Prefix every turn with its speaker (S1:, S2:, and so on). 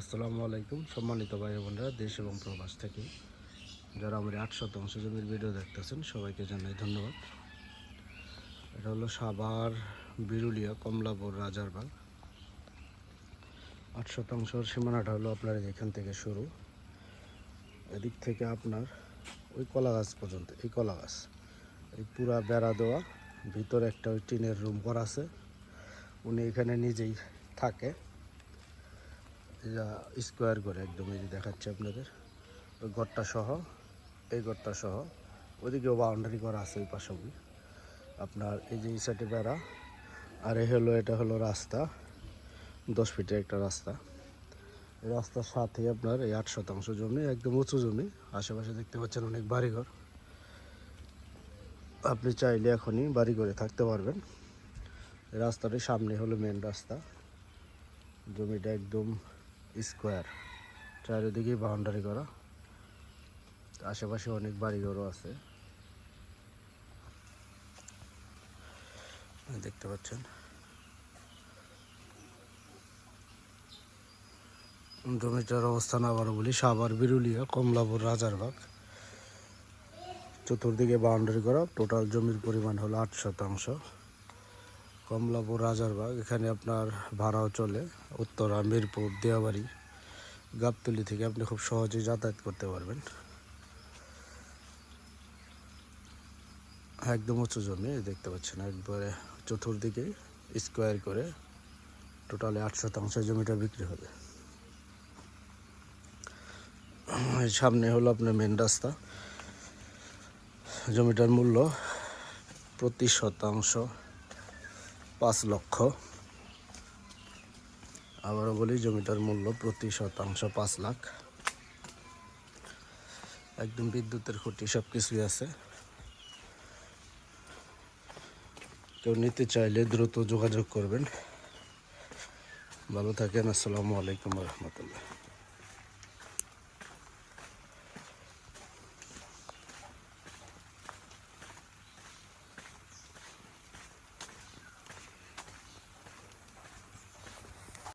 S1: আসসালামু আলাইকুম, সম্মানিত ভাই বোনরা, দেশ এবং প্রবাস থেকে। যারা আমার আট শতাংশ জমির ভিডিও দেখতেছেন, সবাইকে জানাই ধন্যবাদ। এটা হলো সাভার বিরুলিয়া কমলাপুর রাজারবাগ আট শতাংশর সীমানাটা হলো আপনার এখান থেকে শুরু। এদিক থেকে আপনার ওই কলা গাছ পর্যন্ত, এই কলা গাছ, এই পুরা বেড়া দেওয়া, ভিতরে একটা ওই টিনের রুম করা আছে। উনি এখানে নিজেই থাকে। স্কোয়ার করে একদম, এই যে দেখাচ্ছি আপনাদের। ওই ঘরটা সহ, এই ঘরটা সহ ওদিকেও বাউন্ডারি করা আছে ওই পাশাপাশি আপনার এই যে সাইডে বেড়া, আর এই হলো, এটা হলো রাস্তা, দশ ফিটের একটা রাস্তা। রাস্তার সাথে আপনার এই আট শতাংশ জমি, একদম উঁচু জমি। আশেপাশে দেখতে পাচ্ছেন অনেক বাড়িঘর। আপনি চাইলে এখনই বাড়ি করে থাকতে পারবেন। রাস্তাটির সামনে হলো মেন রাস্তা। জমিটা একদম স্কোয়ার। চারিদিকে বাউন্ডারি করা। আশেপাশে অনেক বাড়িঘরও আছে। দেখতে পাচ্ছেন। জমিটার অবস্থান আবার বলি, সাভার, বিরুলিয়া, কমলাপুর, রাজারবাগ। চতুর্দিকে বাউন্ডারি করা। টোটাল জমির পরিমাণ হলো আট শতাংশ। কমলাপুর রাজারবাগ এখানে আপনার ভাড়াও চলে। উত্তরা, মিরপুর দিয়াবাড়ি গাবতলি থেকে আপনি খুব সহজেই যাতায়াত করতে পারবেন। একদম উঁচু জমি দেখতে পাচ্ছেন, একবারে চতুর্দিকে স্কোয়ার করে টোটালি আট শতাংশ জমিটা বিক্রি হবে। সামনে হলো আপনার মেন রাস্তা। জমিটার মূল্য প্রতি শতাংশ পাঁচ লক্ষ। আবারও বলি, জমিটার মূল্য প্রতি শতাংশ পাঁচ লাখ। একদম বিদ্যুতের খুঁটি সব কিছুই আছে। কেউ নিতে চাইলে দ্রুত যোগাযোগ করবেন। ভালো থাকেন, আসসালামু আলাইকুম রহমতুল্লাহ।